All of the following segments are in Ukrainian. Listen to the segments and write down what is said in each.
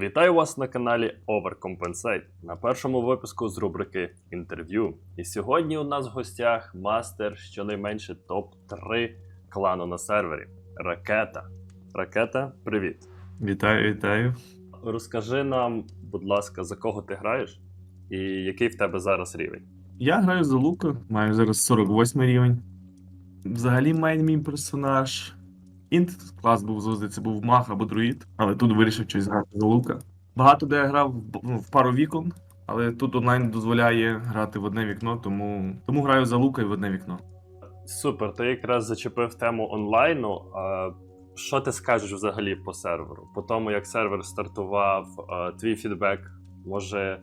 Вітаю вас на каналі Overcompensate на першому випуску з рубрики інтерв'ю. І сьогодні у нас в гостях мастер щонайменше топ-3 клану на сервері Ракета. Ракета, привіт. Вітаю, вітаю. Розкажи нам, будь ласка, за кого ти граєш і який в тебе зараз рівень. Я граю за Лука, маю зараз 48 рівень. Взагалі майн мій персонаж. Інт клас був завжди, це був маг або друїд, але тут вирішив щось грати за Лука. Багато де я грав в- ну, пару вікон, але тут онлайн дозволяє грати в одне вікно, тому, тому граю за Лука і в одне вікно. Супер, ти якраз зачепив тему онлайну. А що ти скажеш взагалі по серверу? По тому, як сервер стартував, твій фідбек може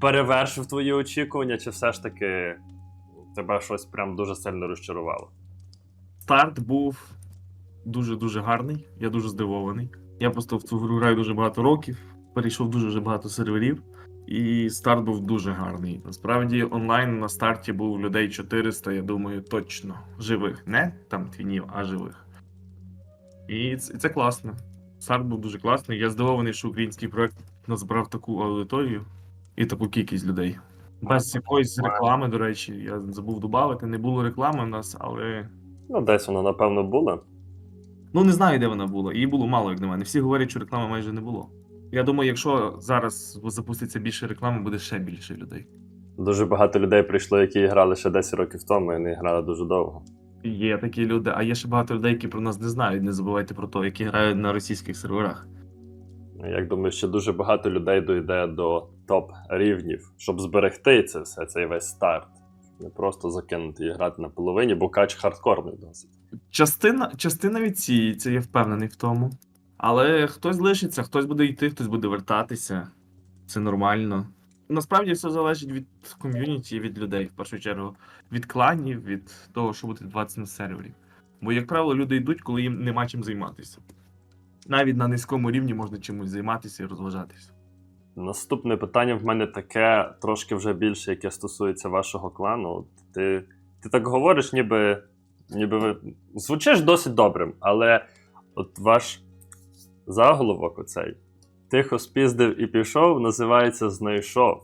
перевершив твої очікування, чи все ж таки тебе щось прям дуже сильно розчарувало? Старт був дуже-дуже гарний, я дуже здивований. Я просто в цю гру граю дуже багато років, перейшов дуже вже багато серверів, і старт був дуже гарний. Насправді, онлайн на старті був людей 400, я думаю, точно живих. Не там твінів, а живих. І це, це класно. Старт був дуже класний. Я здивований, що український проект назбирав таку аудиторію і таку кількість людей. Без якоїсь реклами, до речі, я забув додати. Не було реклами в нас, але Ну, десь вона, напевно, була. Ну, не знаю, де вона була. Її було мало, як на мене. Всі говорять, що реклами майже не було. Я думаю, якщо зараз запуститься більше реклами, буде ще більше людей. Дуже багато людей прийшло, які грали ще 10 років тому, і не грали дуже довго. Є такі люди, а є ще багато людей, які про нас не знають. Не забувайте про те, які грають на російських серверах. Як думаєш, що дуже багато людей дойде до топ рівнів, щоб зберегти це все, цей весь старт. Не просто закинути і грати на половині, бо кач хардкорний досить. Частина, частина відсіється, я впевнений в тому. Але хтось лишиться, хтось буде йти, хтось буде вертатися. Це нормально. Насправді все залежить від ком'юніті, від людей, в першу чергу, від кланів, від того, що буде відбуватися на сервері. Бо, як правило, люди йдуть, коли їм нема чим займатися. Навіть на низькому рівні можна чимось займатися і розважатися. Наступне питання в мене таке, трошки вже більше, яке стосується вашого клану. Ти, ти так говориш, ніби, ніби ви звучиш досить добрим, але от ваш заголовок оцей тихо спіздив і пішов, називається знайшов.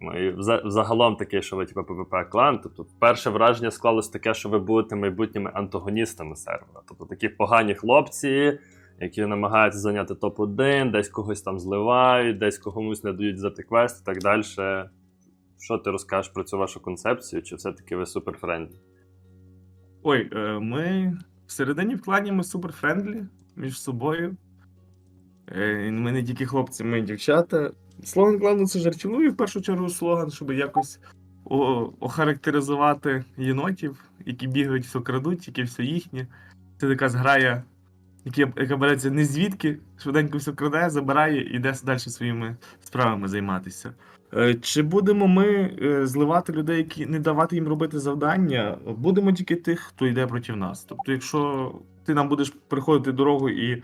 Ну і взагалом таке, що ви типу, ПВП клан. Тобто, перше враження склалось таке, що ви будете майбутніми антагоністами сервера. Тобто такі погані хлопці, які намагаються зайняти топ-1, десь когось там зливають, десь комусь не дають взяти квест і так далі. Що ти розкажеш про цю вашу концепцію? Чи все-таки ви суперфрендлі? Ой, е, ми всередині в клані ми суперфрендлі між собою. Е, Ми не тільки хлопці, ми дівчата. Слоган клану це жартівливий в першу чергу слоган, щоб якось охарактеризувати єнотів, які бігають, все крадуть, які все їхнє. Це така зграя, яка, яка береться не звідки, швиденько все краде, забирає і йде далі своїми справами займатися. Е, Чи будемо ми е, зливати людей, які не давати їм робити завдання? Будемо тільки тих, хто йде проти нас. Тобто, якщо ти нам будеш приходити дорогу і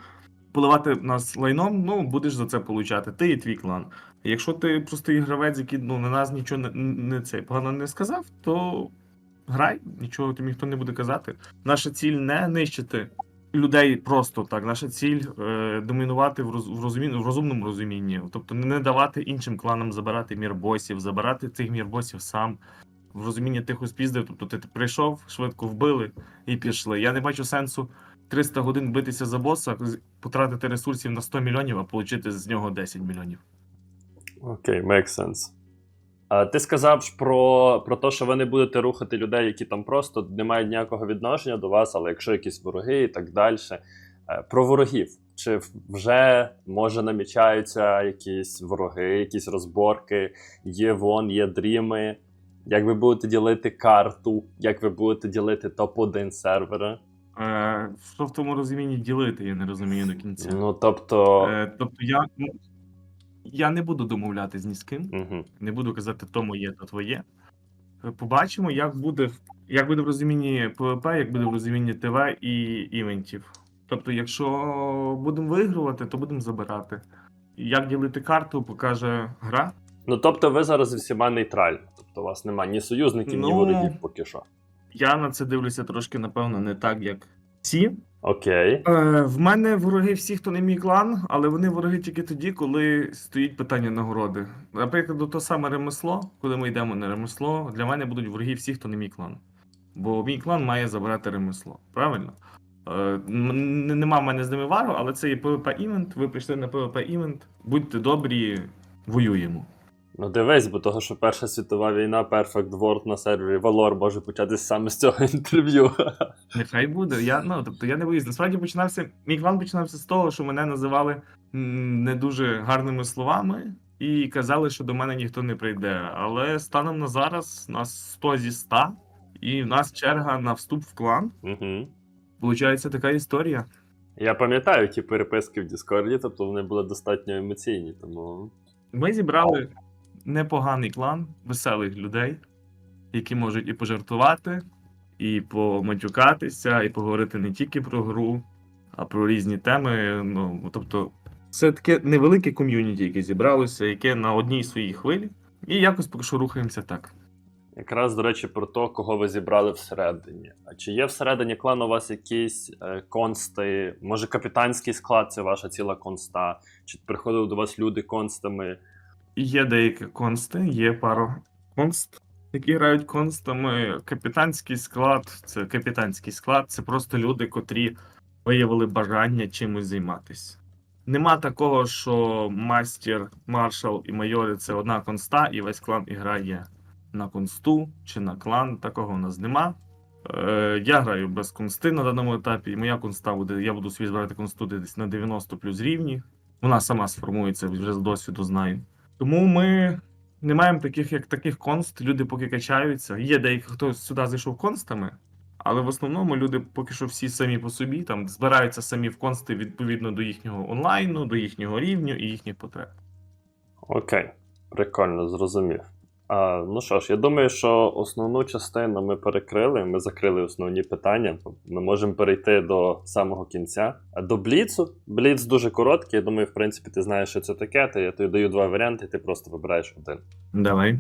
поливати нас лайном, ну будеш за це получати. Ти і твій клан. Якщо ти простий гравець, який ну, на нас нічого не, не це погано не сказав, то грай, нічого тобі ніхто не буде казати. Наша ціль не нищити людей просто так. Наша ціль е, домінувати в, роз, в, розумі, в розумному розумінні. Тобто не давати іншим кланам забирати мірбосів, забирати цих мірбосів сам. В розумінні тихо спіздив, тобто ти прийшов, швидко вбили і пішли. Я не бачу сенсу 300 годин битися за боса, потратити ресурсів на 100 мільйонів, а отримати з нього 10 мільйонів. Окей, make sense. А ти сказав ж про, про те, що ви не будете рухати людей, які там просто не мають ніякого відношення до вас, але якщо якісь вороги і так далі. Е, Про ворогів. Чи вже може намічаються якісь вороги, якісь розборки, є вон, є дріми. Як ви будете ділити карту, як ви будете ділити топ-1 сервера? Е, що в тому розумінні ділити, я не розумію до кінця. Ну тобто. Е, тобто я, я не буду домовлятись ні з ким. Угу. Не буду казати, то моє, то твоє. Е, Побачимо, як буде, як буде в розумінні ПВП, як буде в розумінні ТВ і івентів. Тобто, якщо будемо вигравати, то будемо забирати. Як ділити карту, покаже гра. Ну тобто ви зараз всіма нейтральні. Тобто у вас немає ні союзників, ні Ну, ворогів поки що. Я на це дивлюся трошки, напевно, не так, як Всі. Окей. Е, в мене вороги всі, хто не мій клан, але вони вороги тільки тоді, коли стоїть питання нагороди. Наприклад, то саме ремесло, коли ми йдемо на ремесло, для мене будуть вороги всі, хто не мій клан. Бо мій клан має забрати ремесло. Правильно? Е, нема в мене з ними вару, але це є PvP івент. Ви прийшли на PvP івент. Будьте добрі, воюємо. Ну дивись, бо того, що Перша світова війна, Perfect World на сервері Valor може початись саме з цього інтерв'ю. Нехай буде. Я, ну, тобто я не боюсь. Насправді починався. Мій клан починався з того, що мене називали не дуже гарними словами і казали, що до мене ніхто не прийде. Але станом на зараз нас 100 зі 100, і в нас черга на вступ в клан. Угу. Получається така історія. Я пам'ятаю ті переписки в Діскорді, тобто вони були достатньо емоційні, тому. Ми зібрали непоганий клан веселих людей, які можуть і пожартувати, і поматюкатися, і поговорити не тільки про гру, а про різні теми. Ну, тобто, це таке невелике ком'юніті, яке зібралося, яке на одній своїй хвилі. І якось поки що рухаємося так. Якраз, до речі, про те, кого ви зібрали всередині. А чи є всередині клану у вас якісь е, консти? Може, капітанський склад це ваша ціла конста? Чи приходили до вас люди констами? Є деякі консти, є пара конст, які грають констами. Капітанський склад це капітанський склад, це просто люди, котрі виявили бажання чимось займатися. Нема такого, що мастер, маршал і майори це одна конста, і весь клан грає на консту чи на клан. Такого у нас нема. Е, я граю без консти на даному етапі, і моя конста буде. Я буду собі збирати консту десь на 90 плюс рівні. Вона сама сформується вже з досвіду знаю. Тому ми не маємо таких, як таких конст. Люди поки качаються. Є деякі, хто сюди зайшов констами, але в основному люди поки що всі самі по собі там збираються самі в консти відповідно до їхнього онлайну, до їхнього рівню і їхніх потреб. Окей, прикольно, зрозумів. А, ну що ж, я думаю, що основну частину ми перекрили, ми закрили основні питання. Ми можемо перейти до самого кінця. А До Бліцу. Бліц дуже короткий. Я думаю, в принципі, ти знаєш, що це таке. То я тобі даю два варіанти, ти просто вибираєш один. Давай.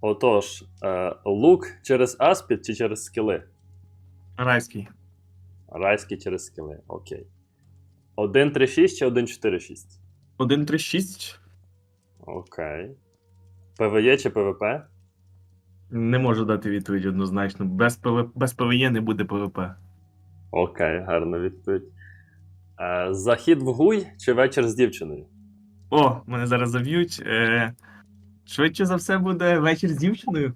Отож, е, лук через аспід чи через скіли? Райський. Райський через скіли, окей. 1.3.6 чи 1.4.6? 1.3.6. Окей. ПВЕ чи ПВП? Не можу дати відповідь однозначно. Без, ПВ... Без ПВЄ не буде ПВП. Окей, гарна відповідь. Е, захід в гуй чи вечір з дівчиною? О, мене зараз заб'ють. Е... Швидше за все буде вечір з дівчиною.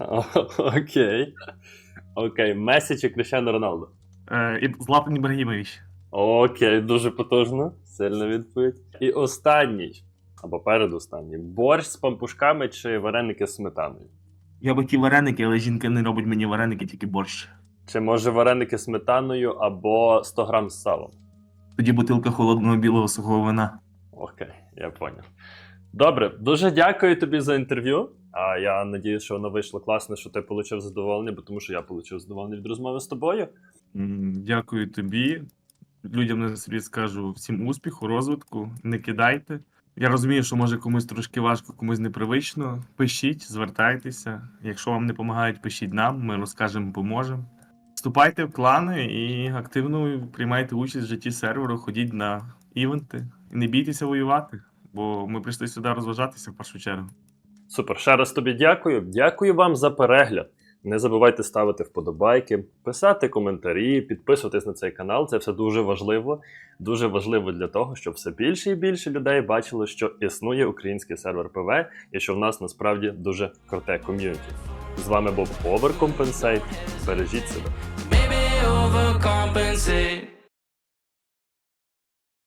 О, Окей. Окей. Месі чи Кріщано Роналдо? Е... І Златан Ібрагімович. Окей, дуже потужно. Сильна відповідь. І останній, або передостанній. Борщ з пампушками чи вареники з сметаною? Я би ті вареники, але жінка не робить мені вареники, тільки борщ. Чи може вареники з сметаною або 100 грам з салом? Тоді бутилка холодного білого сухого вина. Окей, я поняв. Добре, дуже дякую тобі за інтерв'ю. А я надіюсь, що воно вийшло класно, що ти отримав задоволення, бо тому що я отримав задоволення від розмови з тобою. Дякую тобі. Людям на світ скажу всім успіху, розвитку, не кидайте. Я розумію, що може комусь трошки важко, комусь непривично. Пишіть, звертайтеся. Якщо вам не допомагають, пишіть нам, ми розкажемо, поможемо. Вступайте в клани і активно приймайте участь в житті серверу, ходіть на івенти. І не бійтеся воювати, бо ми прийшли сюди розважатися в першу чергу. Супер, ще раз тобі дякую. Дякую вам за перегляд. Не забувайте ставити вподобайки, писати коментарі, підписуватись на цей канал. Це все дуже важливо. Дуже важливо для того, щоб все більше і більше людей бачили, що існує український сервер ПВ і що в нас насправді дуже круте ком'юніті. З вами був Overcompensate. Бережіть себе.